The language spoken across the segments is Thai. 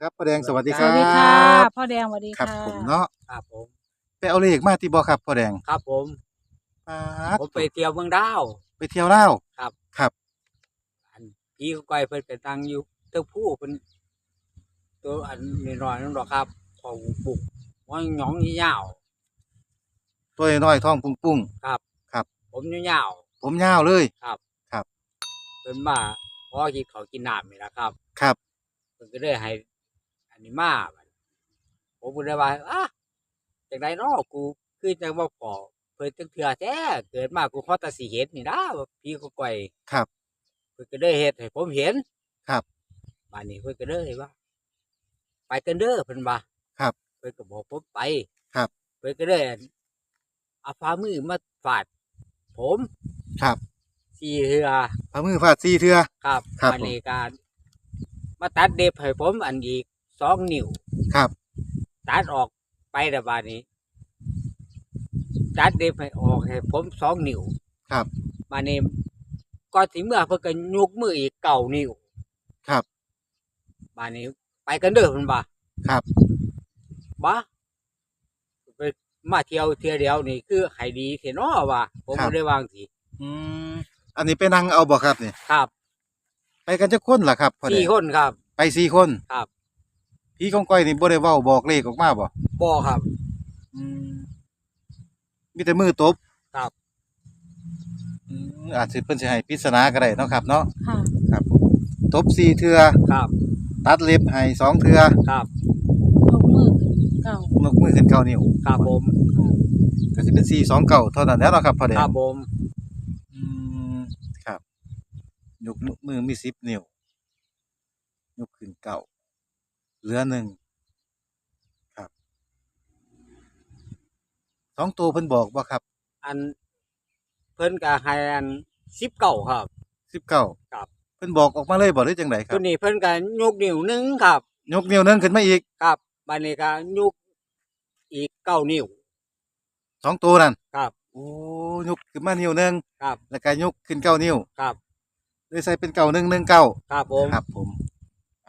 ครับพ่อแดงสวัสดีสครัวับสดีค่ะพ่อแดงสวัสดีครับค่ะผมเนาะครับผม ไปเอาเลขมาที่บ่ครับพ่อแดงครับผม ป๊าดผมไปเที่ยวเมืองดาว ไปเที่ยวลาวครับ ครับ อันพี่ก้อยเพิ่นไปตั้งอยู่เต้าผู้เพิ่นตัวอันน้อยๆนั่นหรอกครับของปุกว่าหยองยาว ตัวน้อยๆท้องปุ้งๆครับครับผมยาวๆผมยาวเลยๆครับครับเพิ่นมาพอกินเขาวกินน้ำนี่แหละครับครับ เพิ่นก็เลยให้อั นนี้มาบัดผมก็เลยว่าอะจังไดเนาะกูคือจังว่าพอเพิ่นจังเทื่อแท้เกิดมากูขอแตาสิเห็นนี่นะว่าพี่ก็ก้อยครับเพิ่นก็ได้เฮ็ดให้ผมเห็นครับบ้านนี้เพิ่นก็เลยว่า ไปกันเด้อเพิ่นว่าครับเพิ่นก็บอกผมไปครับเพิ่นก็เลยเอาฝ่ามือมาฟาดผมครับสี่เทือพามือฟาดซีเทือครับครับอันนี้การมาตัดเด็บให้ผมอันอีก สองนิ้วครับ ตัดออกไปแต่บ้านนี้ ตัดเด็บให้ออกให้ผมสองนิ้วครับบ้านนี้ก่อนสิเมื่อเพิ่นก็ยกมืออีกเก้านิ้วครับบ้านนี้ไปกันเด้อเพิ่นว่าครับบ้าไปมาเที่ยวเที่ยวเดียวนี่คือให้ดีเถอะเนาะว่าผมครับบ่ได้วางสิอืมอันนี้ไปนั่งเอาบ่ครับนี่ครับ ไปกันจักคนล่ะครับพ่อแดสี่งคนครับ ไปสี่คนครับ พี่กองก้อยนี่บ่ได้เว้าบอกเลขออกมาบ่บ่ครับ อืมมีแต่มือตบครับ อืมอาจสิเพิ่นสิให้ปริศนาก็ได้เนาะครับ เนาะค่ะ ครับผมตบสี่เทือครับตัดเล็บให้สองเทือครับยกมือเก่านกมือขึ้นเก้านิ้วครับผมก็สิเป็นสี่สองเก้าเท่านั้นแหล้วเนาะครับพ่อแดง ครับผมอืมครับ ยกมือมีสิบนิ้วยกขึ้นเก้า เหลือหนึ่งครับสองตัวเพิ่นบอกว่าครับอันเพิ่นก็ให้อัน19ครับ สิบเก้าครับ เพิ่นบอกออกมาเลยบอกหรือจังไดครัตับ วนี้เพิ่นก็ยกนิ้วหนึงครับ ยกนิ้วหนึงขึ้นมาอีกครับบัดนี้ก็ยกอีกเก้านิ้ว สองตัวนั่นครับ โอ้ยกขึ้นมานิ้วหนึงครับ แล้วก็ยกขึ้นเก้านิ้วครับ เลยใส่เป็นเก้าหนึ่งหนึ่งเก้าครับผม ครับผม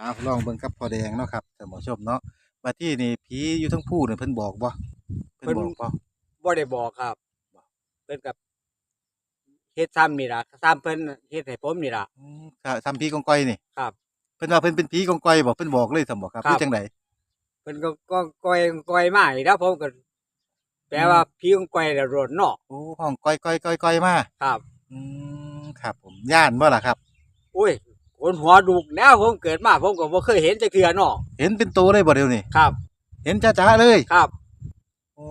อ้าวลองเบิ่งครับพอแดงเนาะครับท่านผู้ชมเนาะว่าที่นี่ผีอยู่ทั้งผู้เนี่ยเพิ่นบอกบ่เพิ่นบอกบ่บ่ได้บอกครับเพิ่นกับเฮ็ดซ้ำนี่ล่ะซ้ำเพิ่นเฮ็ดให้ผมนี่ล่ะอืมครับทำผีกองก้อยนี่ครับ เพิ่นว่าเพิ่นเป็นผีกองก้อยบ่เพิ่นบอกเลยซั่นบ่ครับครับคือจังไดเพิ่นก็ก็ก้อยก้อยมาอีกแล้วผมก็แปลว่าพี่ของก้อยแล้วรถเนาะโอ้ห้องก้อยก้อยก้อยก้อยมาครับ อืมครับ ผมย่านบ่ล่ะครับอุ้ย คนหัวดุกแล้วผมเกิดมาผมก็บ่เคยเห็นจักเทื่อเนาะเห็นเป็นตัวเลยบ่เดี๋ยวนี้ครับ เห็นจ้าๆเลยครับ โอ้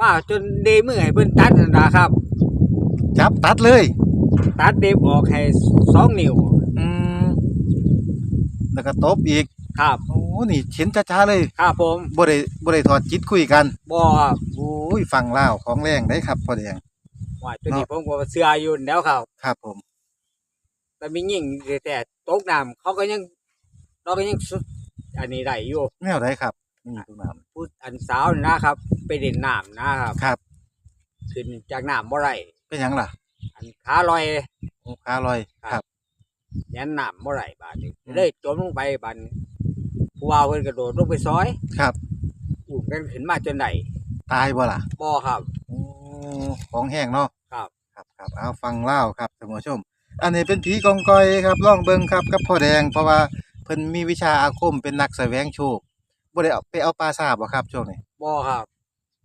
มาจนเดมือให้เพิ่นตัดนั่นล่ะครับ จับตัดเลย ตัดเด็บออกให้สองนิ้วอืมแล้วก็ตบอีก ครับ โอ้นี่เห็นจ้าๆเลยครับผมบ่ได้บ่ได้ถอดจิตคุยกัน บ่ครับโอ้ยฟังเล่าวของแรงได้ครับพ่อแดง ว่าตัวนี้ผมก็เชื่ออยู่แล้วครับ ครับผม แต่มียิ่งแต่ตกน้ำเขาก็ยังเราก็ยังสุดอันนี้ได้อยู่แนวไหนครับนี่ตรงนั้นผู้อันสาวนี่นะครับ ไปเด่นน้ำนะครับครับขึ้นจากน้ำบ่ไรเป็นหยังล่ะอันขาลอยโอ้ขาลอยครับครับยันน้ำบ่ไรบาดนี้อืม เลยจมลงไปบานผู้ว่าเพิ่นกระโดดลงไปซอยครับ อุ้มกันขึ้นมาจนได้ตายบ่ล่ะบ่ครับ โอ้ของแห้งเนาะครับ ครับครับเอาฟังเล่าวครับท่านผู้ชม อันนี้เป็นผีกองกอยครับล่องเบิงครับกับพ่อแดงเพราะว่าเพิ่นมีวิชาอาคมเป็นนักแสวงโชคบ่ได้เอาไปเอาปลาสาบบ่ครับช่วงนี้บ่ครับ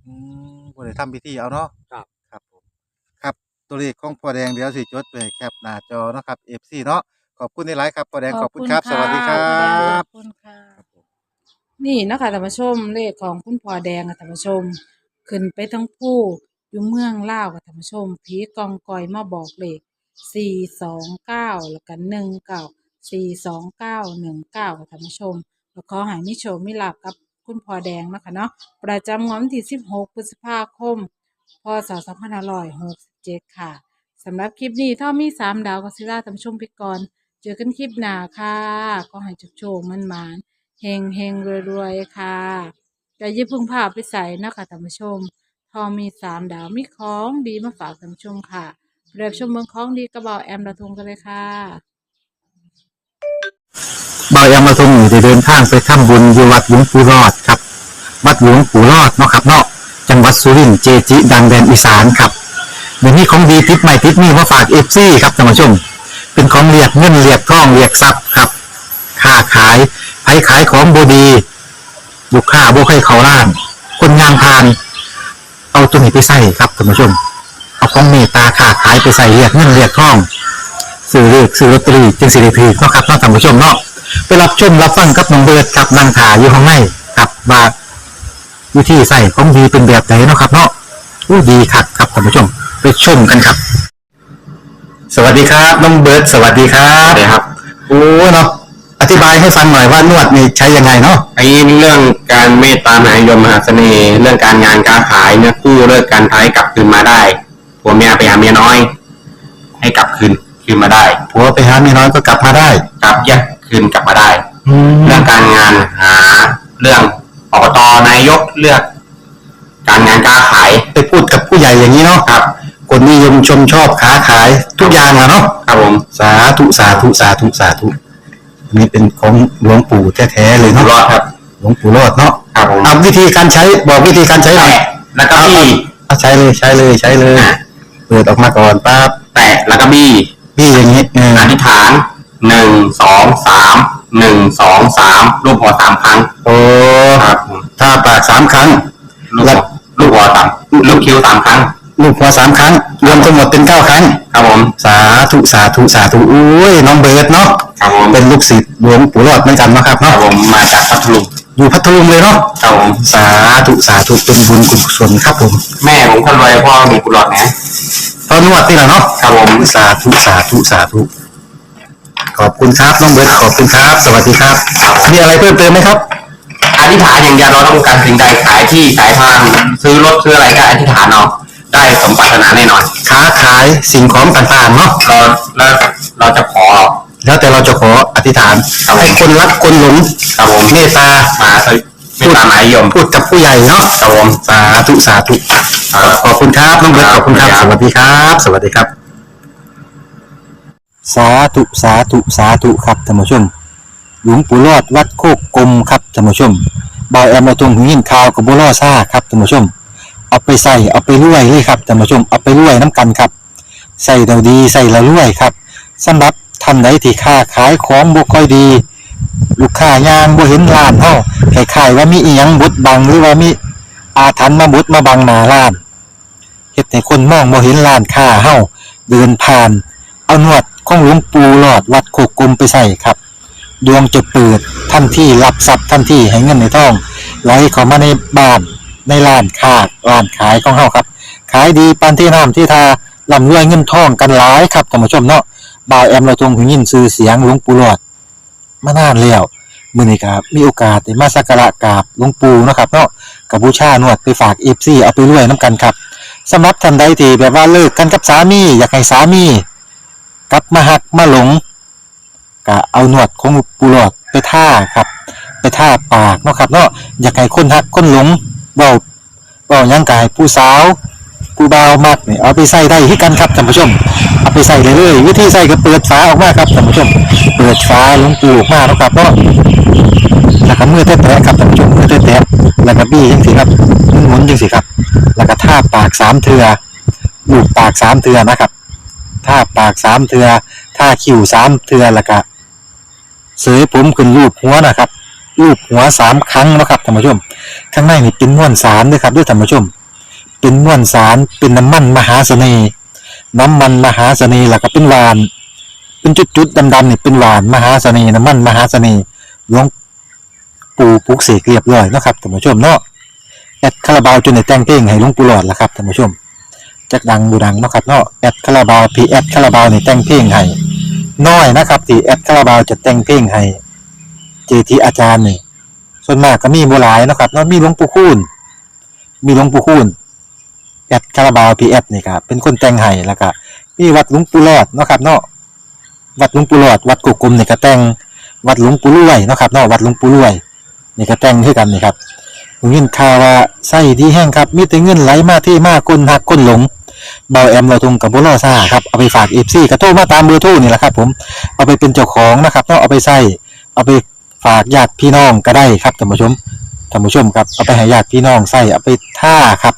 อืมบ่ได้ทำพิธีเอาเนาะครับ ครับผมครับตัวเลขของพ่อแดงเดี๋ยวสิจดไว้แคปหน้าจอเนาะครับ FC เนาะขอบคุณในไลฟ์ครับพ่อแดงขอบคุณครับ สวัสดีครัขบ อบคุณค่ะ นี่นะคะท่านผู้ชมเลขของคุณพ่อแดงค่ะท่านผู้ชม ขึ้นไปทั้งผู้อยู่เมืองลาวค่ะท่านผู้ชมผีกองกอยมาบอกเลข สี่สองเก้าแล้วกันหนึ่งเก้าสี่สองเก้าหนึ่งเก้าค่ะท่านผู้ชมแล้วขอใหายมิโชคมิลาบกับคุณพ่อแดงนะคะเนาะประจำงวดวันที่สิบหกพฤษภาคม พศสองพันห้าร้อยหกสิบเจ็ดค่ะสำหรับคลิปนี้ถ้ามีสามดาวก็สิลาท่านผู้ชมไปก่อนเจอกันคลิปหน้าค่ะก็ให้จุกโชคมันมานเฮงเฮงรวยๆค่ะแต่อย่าเพึ่งพาไปใส่นะคะท่านผู้ชมทอมีสามดาวมีของดีมาฝากท่านผู้ชมค่ะ เรียบชมเมืองของดีกระเบาแอมระทงกันเลยค่ะบายามาทงอยู่ได้เดินทางไปทำบุญอยู่วัดหลวงปู่รอดครับ วัดหลวงปู่รอดเนาะครับเนาะจังหวัดสุรินทร์เจจิดังแดนอีสานครับเดี๋ยวนี้ของดีติดใหม่ติดนี่มาฝากเอฟซีครับท่านผู้ชม เป็นของเรียกเงินเรียกทองเรียกทรัพย์ครับค้าขายไผขายของบดีลูกค้าบ่ให้เขาล้าน คนงานพาน เอาตัวนี้ไปใส่ครับท่านผู้ชม ของเมตตาค้าขายไปใส่เรียกเงินเรียกทองซื้อเรียกซื้อลอตเตอรี่จึงสิริพีเนาะครับเนาะท่านผู้ชมเนาะไปรับชมรับฟังกับน้องเบิร์ดกับนางถาอยู่ข้างในกับว่าวิธีใส่ของดีเป็นแบบไหนเนาะครับเนาะอู้ดีคักครับท่านผู้ชมไปชมกันครับ สวัสดีครับน้องเบิร์ดสวัสดีครับสวัสดีครับโอ้เนาะอธิบายให้ฟังหน่อยว่านวดนี่ใช้ยังไงเนาะไอ้เรื่องการเมตตามหานิยมมหาเสน่ห์เรื่องการงานการขายเนี่ยกู้เลิกการท้ายกลับคืนมาได้ ผัวเมียไปหาเมียน้อย ให้กลับคืนคืนมาได้ผัวไปหาเมียน้อยก็กลับมาได้ กลับแยกคืนกลับมาได้แล้เรื่วองการงานหาเรื่องอบตนายกเลือก การงานการขายไปพูดกับผู้ใหญ่อย่างนี้เนาะครับ คนนิยมชมชอบค้าขายทุกอย่างอะเนาะครับผมสาธุสาธุสาธุสาธุอันนี้เป็นของหลวงปู่แท้ๆเลยอยู่เนาะรอดครับ หลวงปู่รอดเนาะครับผมเอาวิธีการใช้บอกวิธีการใช้หน่อยแตะแล้วก็บี้เอาใช้เลยใช้เลยใช้เลย เปิดออกมาก่อนปั๊บแตะแล้วก็บี้พี่อย่างนี้เอออธิษฐานหนึ่งสองสามหนึ่งสองสามรูปหัวสามครั้งโอ้ครับผมถ้าปากสามครั้ง ลูกหัวลูกหัวสามลูกคิ้วสามครั้ง ลูกหัวสามครั้ง รวมทั้งหมดเป็นเก้าครั้ง ครับผม สาธุสาธุสาธุอุ้ยน้องเบิร์ดเนาะครับผมเป็นลูกศิษย์หลวงปู่รอดเหมือนกันเนาะครับครัเนาะบผมมาจากพัทลุง อยู่พัทลุงเลยเนาะครับผมสาธุสาธุเป็นบุญกุศลครับผมแม่ผมคนรวยพ่อมีกุหลาบนะตอนนวดนี่แหละเนาะครับผมสาธุสาธุสาธุขอบคุณครับน้องเบิร์ดขอบคุณครับ สวัสดีครับ มีอะไรเพิ่มเติมไหมครับ อธิษฐานอย่างเดียวเราต้องการสิ่งใดขายที่ขายทางซื้อรถซื้ออะไรก็อธิษฐานเอาได้สมปรารถนาแน่นอนค้าขายสิ่งของต่างๆเนาะเราแล้วเราจะขอ แล้วแต่เราจะขออธิษฐานครับผม ให้คนรักคนหลงครับผมเมตตามาสวิไม่ตามหมายยมพูดกับผู้ใหญ่เนาะครับผม สาธุสาธุขอบคุณครับน้องเบิร์ตขอบคุณครับสวัสดีครับ สวัสดีครับ สาธุสาธุสาธุครับท่านผู้ชม หลวงปู่รอดวัดโคกกลมครับท่านผู้ชมบอยแอมมาตรงหูยินข่าวกับบัวล่อซ่าครับท่านผู้ชม เอาไปใส่เอาไปรวยเลยครับท่านผู้ชมเอาไปรวยน้ำกันครับใส่เราดีใส่เรารวยครับสำหรับ ท่านใดที่ค้าขายของบ่ค่อยดี ลูกค้ายางบ่เห็นร้านเฮาคล้ายว่ามีอีหยังบุดบังหรือว่ามีอาถรรพ์มาบุดมาบังหน้าร้านเฮ็ดให้คนมองบ่เห็นร้านค้าเฮาเดินผ่าน เอานวดของหลวงปู่หลอดวัดโคกกลมไปใส่ครับ ดวงจะเปิดทันที่รับทรัพย์ทันที่ให้เงินในท้องไหลเข้ามาในบ้านในร้านค้าร้านขายของเฮาครับ ขายดีปานที่น้ำที่ทาร่ำรวยเงินทองกันหลายครับท่านผู้ชมเนาะ บ่าวแอมเราทรงหูยินชื่อเสียงหลวงปู่หลอดมานานแล้วมื้อนี้ครับมีโอกาสได้มาสักการะกราบหลวงปู่เนาะครับเนาะกับบูชานวดไปฝาก FC เอาไปรวยน้ำกันครับสำหรับท่านใดที่แบบว่าเลิกกันกับสามี อยากให้สามีกลับมาหักมาหลงก็เอาหนวดของปูหลอดไปท่าครับ ไปท่าปากเนาะครับเนาะอยากให้คนหักคนหลงเบาเบาหยังกายผู้สาว ผู้บ่าวมากเนี่ยเอาไปใส่ได้ที่กันครับท่านผู้ชม เอาไปใส่เลยเลยวิธีใส่ก็เปิดฝาออกมาครับท่านผู้ชม เปิดฝาลงปูออกมาเนาะครับเนาะแล้วก็มือแตะๆครับท่านผู้ชมมือแตะๆแล้วก็บี้จังสิครับหมุนๆจังสิครับ แล้วก็ท่าปากสามเทือลูบปากสามเทือนะครับท่าปากสามเทือท่าคิ้วสามเทือแล้วก็เสยผมขึ้นรูปหัวนะครับรูปหัวสามครั้งนะครับท่านผู้ชม ข้างในนี่เป็นม้วนสารด้วยครับด้วยท่านผู้ชม เป็นมวนสารเป็นน้ำมันมหาเสน่ห์น้ำมันมหาเสน่ห์ล้วก็เป็นหวาน เป็นจุดๆดำๆนี่เป็นหวานมหาเสน่ห์น้ำมันมหาเสน่ห์หลวงปู่ปลุกเสกเรียบร้อยนะครับท่านผู้ชมเนาะแอดคาราบาวจนในแต่งเพลงให้หลวงปู่หลอดละครับท่านผู้ชมจักดังบูดังเนาะครับเนาะแอดคาราบาวพีแอดคาราบาวนี่แต่งเพลงให้น้อยนะครับที่แอดคาราบาวจะแต่งเพลงให้เจทีอาจารย์นี่ส่วนมากก็มีบ่หลายนะครับเนาะมีหลวงปู่คูณมีหลวงปู่คูณ แอดคาราบาวพีแอดนี่ครับเป็นคนแต่งให้แล้วก็มีวัดหลวงปู่หลอดเนาะครับเนาะวัดหลวงปู่หลอดวัดกุกกลมนี่ก็แต่งวัดหลวงปู่รวยเนาะครับเนาะวัดหลวงปู่รวยนี่ก็แต่งคือกันนี่ครับผมยินข่าวว่าไส้ดีแห้งครับมีแต่เงินไหลมาที่มากคนหักคนหลงเบาแอมเราทงกับบุรอซ่าครับเอาไปฝากเอฟซีกระโทรมาตามเบอร์โทรนี่แหละครับ ผมเอาไปเป็นเจ้าของนะครับเนาะเอาไปใส่เอาไปฝากญาติพี่น้องก็ได้ครับท่านผู้ชมท่านผู้ชมครับเอาไปให้ญาติพี่น้องใส่เอาไปท่าครับ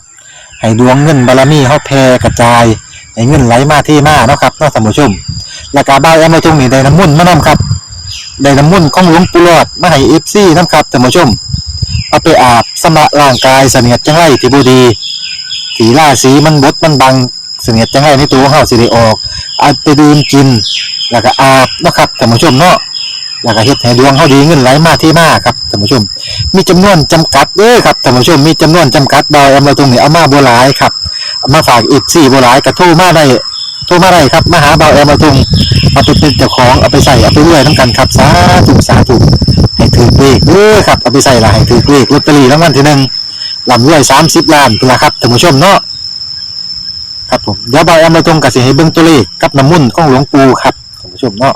ให้ดวงเงินบารมีเฮาแผ่กระจายให้เงินไหลมาที่มาเนาะครับเนาะท่านผู้ชมแล้วก็บ่าแอมมาตรงนี้ได้น้ำมุ่นมานํครับได้น้ำมุ่นของหลวงปู่หลอดมาให้ FC นํครับท่านผู้ชมเอาไปอาบสำระร่างกายเสนียดจังไรที่บ่ดีสีราสีมันบดมันบังเสนียดจังไรในตัวของเฮาสิได้ออกเอาไปดื่มกินแล้วก็อาบนะครับท่านผู้ชมเนาะ แล้วก็เฮ็ดให้ดวงเฮาดีเงินไหลมาที่มาครับท่านผู้ชม มีจำนวนจำกัดเด้อครับท่านผู้ชมมีจำนวนจำกัดบ่าวแอมเราตรงนี้เอามาบ่หลายครับเอามาฝากอีก4บ่หลายก็โทรมาได้โทรมาได้ครับมาหาบาวแอมเราตรงเอาไปเป็นเจ้าของเอาไปใส่เอาไปรวยนํกันครับสาธุสาธุให้ถือเลขเด้อครับเอาไปใส่ละให้ถือเลขลอตเตอรี่รางวัลที่หนึ่งลำรวย30ล้านพุ่นละครับท่านผู้ชมเนาะครับผมเดี๋ยวบาวแอมเราตรงก็สิให้เบิ่งตัวเลขกับน้ำมุ่นของหลวงปู่ครับท่านผู้ชมเนาะ